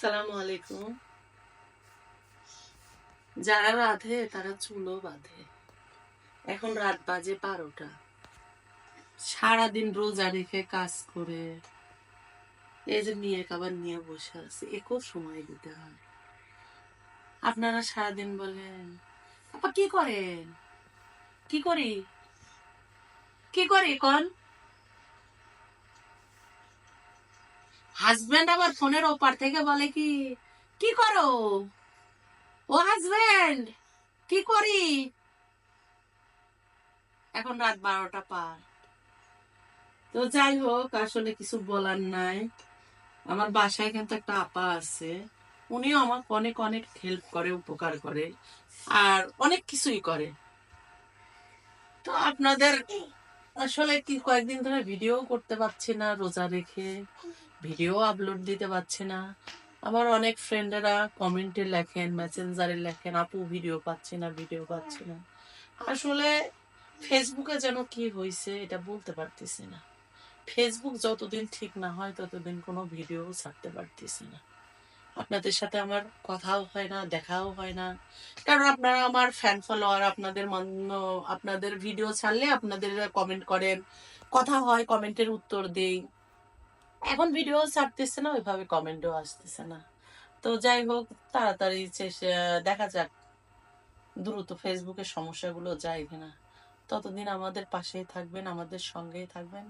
সালাম আলাইকুম। যারা রাধে, তারা চুলো বাঁধে। এখন রাত বাজে বারোটা। সারাদিন রোজা রেখে কাজ করে। এই যে মেয়ে খাবার নিয়ে বসে আছে, একও সময় দিতে হয়। আপনারা সারাদিন বলেন কি করেন? কি করি? কি করি কোন হাজবেন্ড আবার ফোনের ওপার থেকে বলে কি কি করো? ও হাজবেন্ড কি করি? এখন রাত বারোটা পার। তো যাই হোক, আসলে কিছু বলার নাই। আমার বাসায় কিন্তু একটা আপা আছে। উনিও আমাকে অনেক অনেক হেল্প করে, উপকার করে, আর অনেক কিছুই করে। তো আপনাদের আসলে কি কয়েকদিন ধরে ভিডিও করতে পারছি না রোজা রেখে। ভিডিও আপলোড দিতে পারছি না। আমার অনেক ফ্রেন্ডেরা কমেন্টে লেখেন মেসেঞ্জারে লেখেন, আপু ভিডিও পাচ্ছি না ভিডিও পাচ্ছি না। আসলে ফেসবুকে যেন কি হয়েছে এটা বলতে পারতেছি না। ফেসবুক যতদিন ঠিক না হয়, ততদিন কোনো ভিডিও ছাড়তে পারতেছি না। আপনাদের সাথে আমার কথাও হয় না, দেখাও হয় না। কারণ আপনারা আমার ফ্যান ফলোয়ার আপনাদের আপনাদের ভিডিও ছাড়লে আপনাদের কমেন্ট করেন। কথা হয় কমেন্টের উত্তর দেই। এখন ভিডিও ছাড়তেছে না, ওইভাবে কমেন্টও আসতেছে না। তো যাই হোক, তাড়াতাড়ি দেখা যাক। দ্রুত ফেসবুকের সমস্যাগুলো যায় কিনা। ততদিন আমাদের পাশেই থাকবেন, আমাদের সঙ্গেই থাকবেন।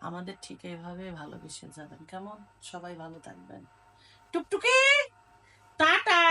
আমাদের ঠিক এইভাবে ভালোবেসে যাবেন। কেমন? সবাই ভালো থাকবেন। টুকটুকি! টাটা!